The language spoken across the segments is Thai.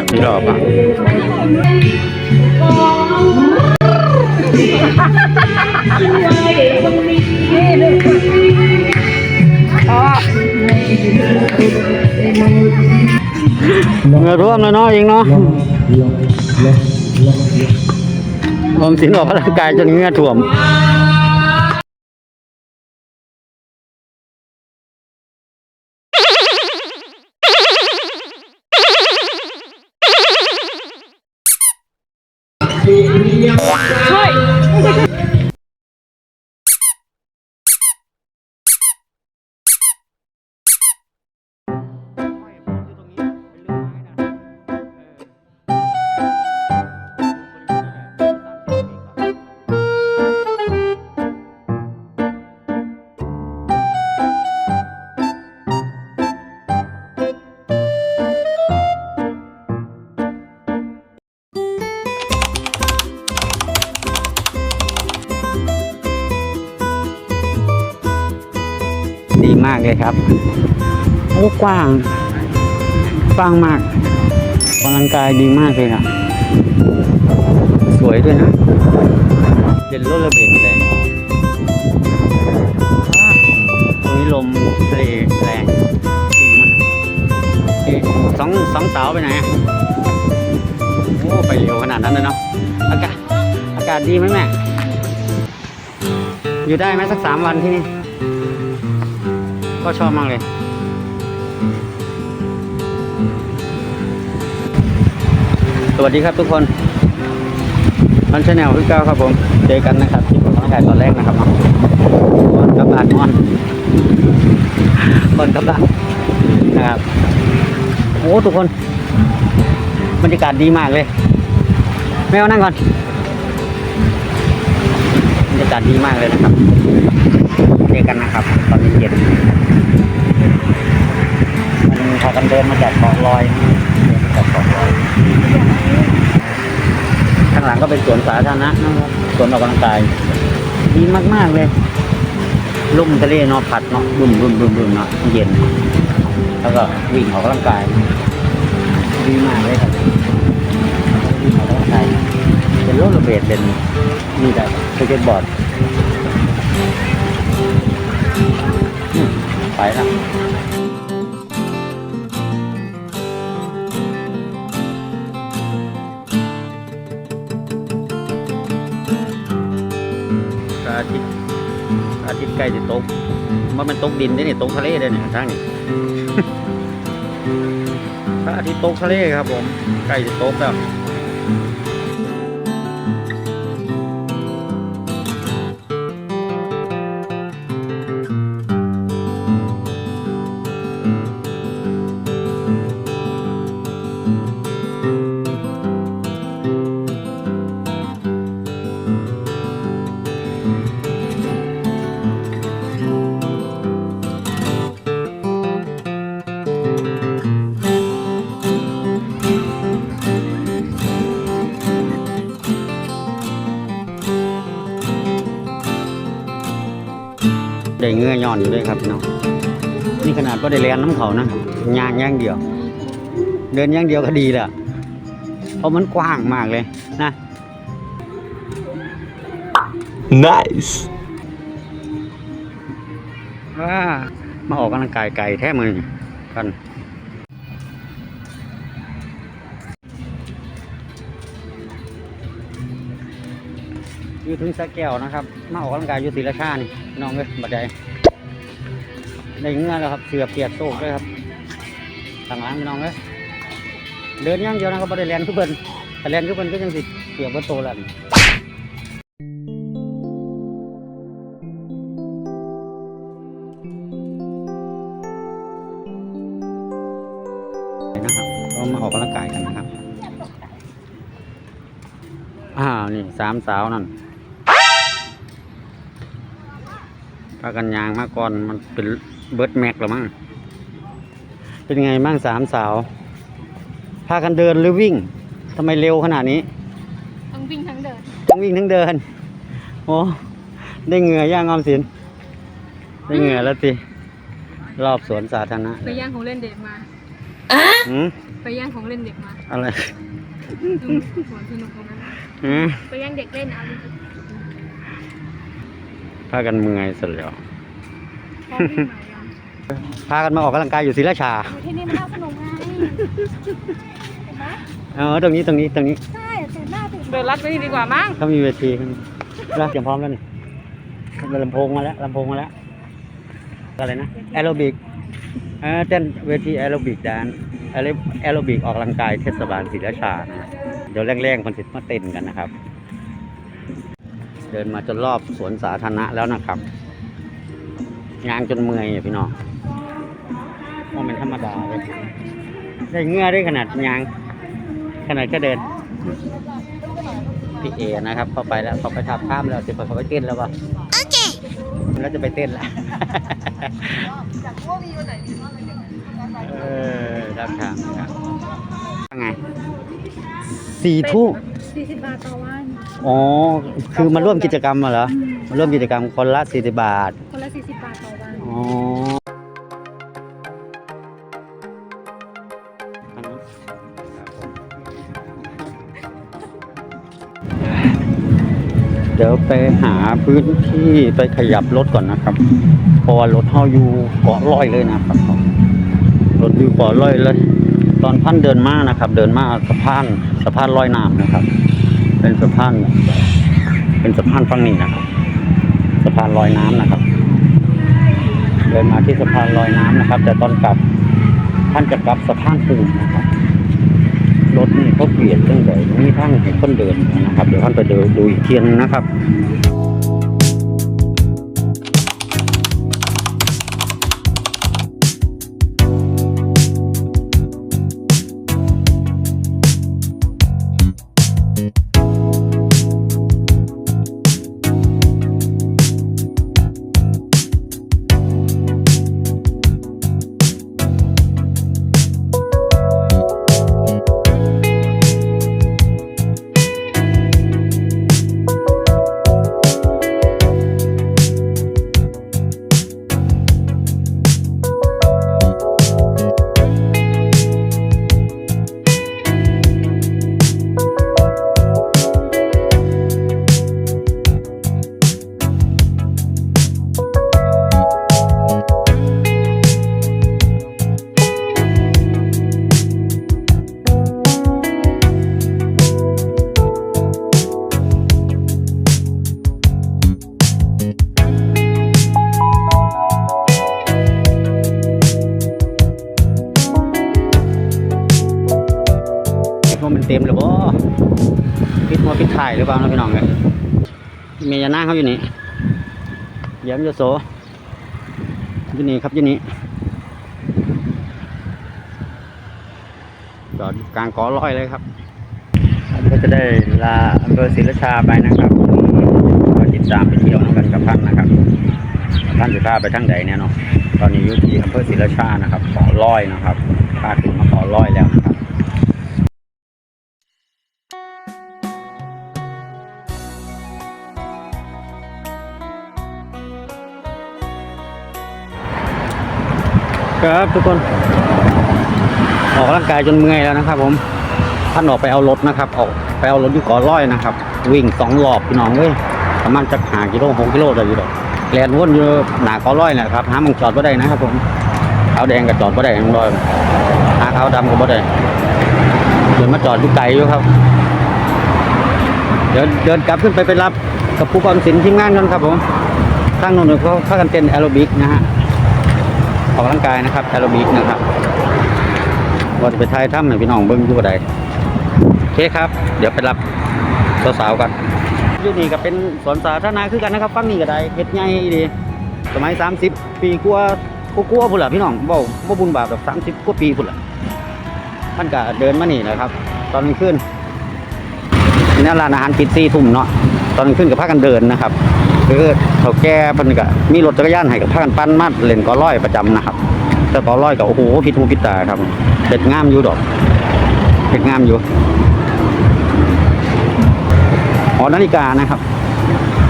แล้วพี่รอบอะเงื่อท่วมเลยเนาะเองเนาะผมสินออกกำลังกายจนเงื่อท่วม มากเลยครับโอ้กว้างกว้างมากกำลังกายดีมากเลยนะสวยด้วยนะเป็นรถระเบิดเลยตรงนี้ลมทะเลแรงดีมากเสองสองสาวไปไหนโอ้ไปเร็วขนาดนั้นเลยเนาะอากาศอากาศดีไหมแม่อยู่ได้ไหมสักสามวันที่นี่ ก็ชอบมากเลย สวัสดีครับทุกคนมันชาแนลคือเก้าครับผม เจอกันนะครับที่ผมถ่ายตอนแรกนะครับออนกับบ้านออนออนกับบ้านนะครับ โอ้ทุกคน บรรยากาศดีมากเลย แม่มานั่งก่อน บรรยากาศดีมากเลยนะครับ เจอกันนะครับ ตอนเย็นๆมันพากัน เดินมาจากเกาะลอยเดินมาจากเกาะลอย ข้างหลังก็เป็นสวนสาธารณะนะครับสวนออกกำลังกายดีมากๆเลยลุ่มทะเลเนาะผัดเนาะบุ่มบุ่มบุ่มบุ่มเนาะเย็น แล้วก็วิ่งออกกำลังกายดีมากเลยครับวิ่งออกกำลังกายเป็นโรลเลอร์เบดเป็นนี่ได้สเก็ตบอร์ดไปล้ว พระอาทิตย์ใกล้จะตกว่ามันตกดินได้นี่ตกทะเลได้เนี่ยทางนี้พระอาทิตย์ตกทะเลครับผมใกล้จะตกแล้ว ได้เงื่อย่อนอยู่ด้วยครับพี่น้องนี่ขนาดก็ได้เรียนน้ำเขานะย่างอย่างเดียว เดินอย่างเดียวก็ดีแหละเพราะมันกว้างมากเลยนะ Nice. ว่ามาออกกำลังกายไกลแท้มือนี่กัน อยู่ถึงสะแก้วนะครับ มาออกกำลังกายอยู่ศรีราชานี่น้องเลยบัดใดได้เงื่อแล้วครับเสือเปียกโตกเลยครับทางหลังน้องเลยเดินย่างเดียวนะครับบ่ได้เรียนทุกเพิ่นแต่เรียนทุกเพิ่นก็ยังสิเปียกบ่โตแล้วนี่นะครับก็มาออกกำลังกายกันนะครับ อ้าว นี่สามสาวนั่น พากันยางมาก่อนมันเป็นเบิร์ดแม็กหรือมั้งเป็นไงบ้างสามสาว พากันเดินหรือวิ่งทำไมเร็วขนาดนี้ทั้งวิ่งทั้งเดินทั้งวิ่งทั้งเดินโอ้ได้เหงื่อย่างออมสินได้เหงื่อแล้วสิรอบสวนสาธารณะไปย่างของเล่นเด็กมาอืมไปแย่งของเล่นเด็กมาอะไรอืมสวนสนุกตรงนั้นอืมไปแย่งเด็กเล่นเอาเลย พากันเมื่อยเสร็จแล้วพร้อมวิ่งใหม่ยังพากันมาออกกำลังกายอยู่ศรีราชาที่นี่มันน่าสนุกไงเห็นไหมเออตรงนี้ตรงนี้ตรงนี้ใช่ตื่นหน้าตื่นเดินลัดไปนี่ดีกว่ามั้งเขามีเวทีเราเตรียมพร้อมแล้วนี่ลำโพงมาแล้วลำโพงมาแล้ว อะไรนะแอโรบิกเออเต้นเวทีแอโรบิกแดนแอโรบิกออกกำลังกายเทศบาลศรีราชานะเดี๋ยวแรงๆคนสิมาเต้นกันนะครับ เดินมาจนรอบสวนสาธารณะแล้วนะครับ งานจนเมื่อยอ่พี่น้องว่าะมันธรรมดาเลยได้เงื่อได้ขนาดยางขนาดก็เดินพี่เอนะครับ เข้าไปแล้วเขาไปทับข้ามแล้วสิเขาไปกินแล้วป่ะ แล้วจะไปเต้นละเออรับทางครับว่าไงสี่ทุ่มสี่สิบบาทต่อวัน อ๋อ คือมาร่วมกิจกรรมมาเหรอ มาร่วมกิจกรรมคนละสี่สิบบาท คนละสี่สิบบาทต่อวัน อ๋อ ดี๋ยวไปหาพื้นที่ไปขยับรถก่อนนะครับ เพราะว่ารถเฮาอยู่เกาะลอยเลยนะครับ รถอยู่เกาะลอยเลย ตอนพันเดินมานะครับ เดินมาสะพานสะพานลอยน้ำนะครับ เป็นสะพาน เป็นสะพานฝั่งนี้นะครับ สะพานลอยน้ำนะครับ เดินมาที่สะพานลอยน้ำนะครับ แต่ตอนกลับท่านจะกลับสะพานปูนนะครับ รถนี่เขาเปลี่ยนตั้งแต่มีทางให้คนเดินนะครับ เดี๋ยวท่านไปเดินดูอีกเทียนนะครับ หรือเปล่านะพี่น้องเลยเมียานั่งเขาอยู่นี่เยี่ยมยโสอยู่นี่ครับอยู่นี่จอดอยู่กลางกอร้อยเลยครับก็จะได้ลาอำเภอศรีราชาไปนะครับก็ติดตามไปเที่ยวกันกับท่านนะครับ ท่านจะพาไปทางใดเนี่ยเนาะตอนนี้อยู่ที่อำเภอศรีราชานะครับขอร้อยนะครับพาถึงมาขอร้อยแล้วนะครับ ครับทุกคนออกกำลังกายจนเมื่อยแล้วนะครับ ผมท่านออกไปเอารถนะครับ ออกไปเอารถอยู่ก่อร้อยนะครับ วิ่งสองรอบพี่น้องเว้ยประมาณจะหากิโลหกกิโลได้อยู่ดอกแลนวนอยู่หนาก่อร้อยนะครับหาหมองจอดบ่ได้นะครับ ผมขาวแดงก็จอดบ่ได้ทั้งร้อยหาขาวดำก็บ่ได้เดินมาจอดอยู่ไกลอยู่ครับเดี๋ยวเดินกลับขึ้นไปไปรับกับผู้กองสินทีมงานกันครับผมข้างโน้นเขาพากันเต้นแอโรบิกนะฮะ ออกกำลังกายนะครับแอโรบิกนะครับว่าจะไปถ่ายถ้ำให้พี่น้องเบิ้งอยู่บ่ใดโอเคครับ เดี๋ยวไปรับสาวๆกันอยู่นี่ก็เป็นสวนสาธารณะคือกันนะครับฟังนี่ก็ได้เฮ็ดใหญ่ดีสมัย 30 ปีกว่ากว่าๆพุ่นล่ะพี่น้องบ่บ่บุญบาปแบบ30กว่าปีพุ่นล่ะมันก็เดินมานี่นะครับ ตอนกลางคืนนี่ร้านอาหารปิด4ทุ่มเนาะตอนกลางคืนก็พากันเดินนะครับ คือเขาแก่เพิ่นก็มีรถจักรยานให้กับพากันปั้นมาเล่นกอร้อยประจำนะครับ แต่กอร้อยก็โอ้โหพิดหูพิดตาครับเด็ดงามอยู่ดอกเด็ดงามอยู่หอนาฬิกานะครับ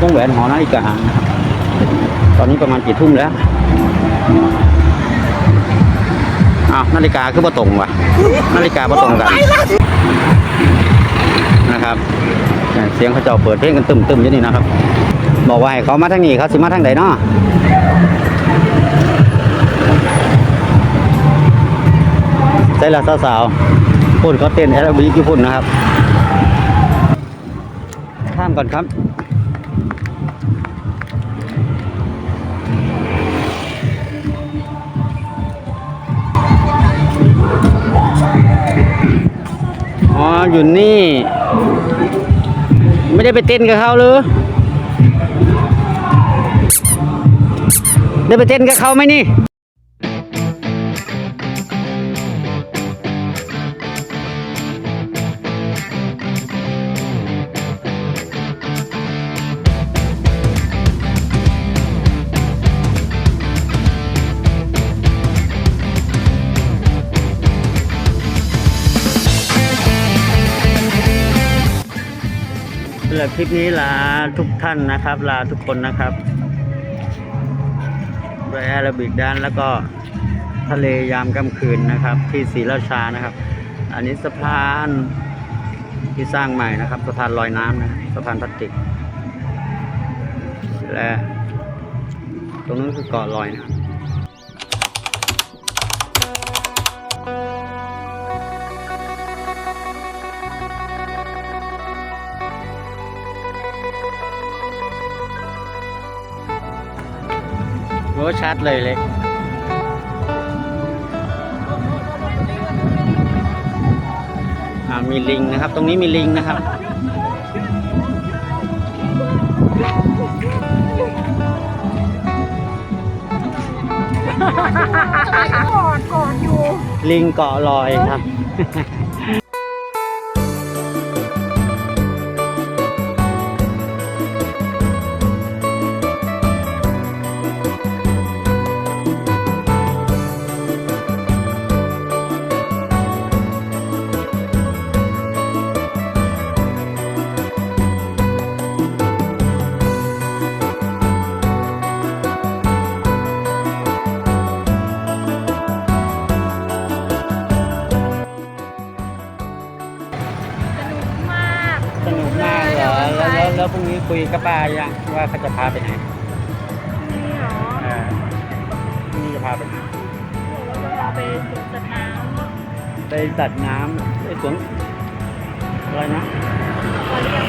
วงแหวนหอนาฬิกานะครับตอนนี้ประมาณกี่ทุ่มแล้วอ้าวนาฬิกาคือบ่ตรงว่ะ นาฬิกาบ่ตรงกันนะครับเนี่ยเสียงเขาเจ้าเปิดเพลงกันตึมๆอยู่นี่นะครับ บอกว่าให้เขามาทางนี้เขาสิมาทางใดเนาะใช่ละสาวๆพุ่นเขาเต้นแอรบิกอยู่พุ่นนะครับ ข้ามก่อนครับอ๋ออยู่นี่ ไม่ได้ไปเต้นกับเขาหรือ เดี๋ยวไปเต้นกับเขาไหมนี่ หรับคลิปนี้ลาทุกท่านนะครับ ลาทุกคนนะครับด้วยแอโรบิกด้านแล้วก็ทะเลยามค่ำคืนนะครับ ที่ศรีราชานะครับ อันนี้สะพานที่สร้างใหม่นะครับ สะพานลอยน้ำนะสะพานพลาสติกและตรงนั้นคือเกาะลอยนะครับ ชัดเลยเล็กอ่ามีลิงนะครับ ตรงนี้มีลิงนะครับกอดกอดอยู่ ลิงเกาะลอยครับ แล้วแล้วแล้วพรุ่งนี้คุยกับป้ายังว่าเขาจะพาไปไหนนี่เหรอเออพรุ่งนี้จะพาไปไหนเราจะพาไปสวนสัตว์น้ำไปตัดน้ำไอ้สวนอะไรนะตอนเรียก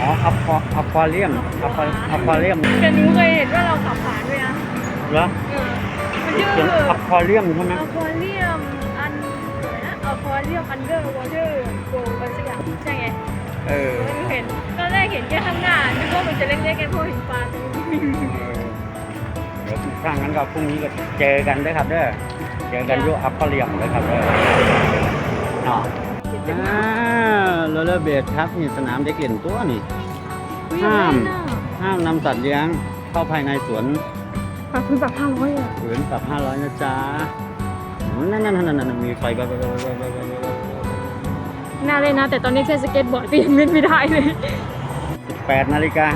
อ๋ออควาอควาเรียมอควาอควาเรียมแต่หนูเคยเห็นว่าเราขับผ่านด้วยนะเหรอเออมันชื่อเขียนอควาเรียมใช่ไหมอควาเรียมอันอะไรนะอควาเรียมอันเดอร์วอเตอร์โกลอะไรสักอย่างใช่ไง เออหนูเห็นตอนแรกเห็นแค่ข้างหน้านึกว่ามันจะเล็กๆแค่พวกเห็นปลาตรงนี้เดี๋ยวครั้งนั้นก็พรุ่งนี้ก็เจอกันเด้อครับเด้อเจอกันอยุอัพพอเรียมเลยครับเด้อเนาะอ่าโรลเลอร์เบดครับนี่สนามเด็กเล่นตัวนี่ห้ามห้ามนำสัตว์เลี้ยงเข้าภายในสวนปลาพื้นแบบห้าร้อยอะฝืนปรับ500นะจ๊ะนั่นนั่นนั่นนั่นมีไฟแบบ น่าเล่นนะ แต่ตอนนี้แค่สเก็ตบอร์ดก็ยังเล่นไม่ได้เลย 8นาฬิกา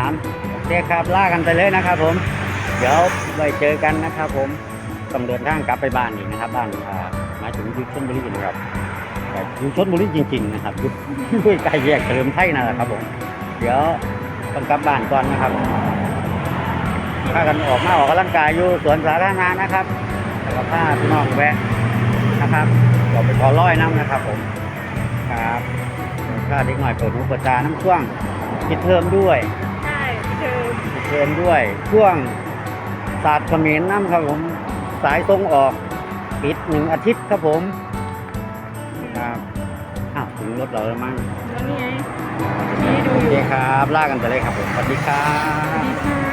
53โอเครับล่ากันไปเลยนะครับผม เดี๋ยวไปเจอกันนะครับผมต้องเดินทางกลับไปบ้านอีกนะครับ บ้านหมายถึงยุชนบุรีนะครับแต่อยุชนบุรีจริง ๆ นะครับอยู่ด้วยใกลแยกเฉลิมไทยนั่นแหละครับผม เดี๋ยวต้องกลับบ้านก่อนนะครับพากันออกมาออกกำลังกายอยู่สวนสาธารณะนะครับแล้วก็พาพี่น้องแวะนะครับเราไปขอร้อยน้ำนะครับผม ครับถ้าเด็กหน่อยเปิดหูเปิดตาน้ำช่วงปิดเทอมด้วยใช่เธอปิดเทอมด้วย ช่วงศาสตร์เขมรน้ำครับผมสายตรงออกปิดหนึ่งอาทิตย์ครับผมครับอ้าวถึงรถเราแล้วมั้งแล้วนี่ไงนี่ดูโออเคยู่ครับลากันไปเลยครับผมสวัสดีครับ ดีค่ะ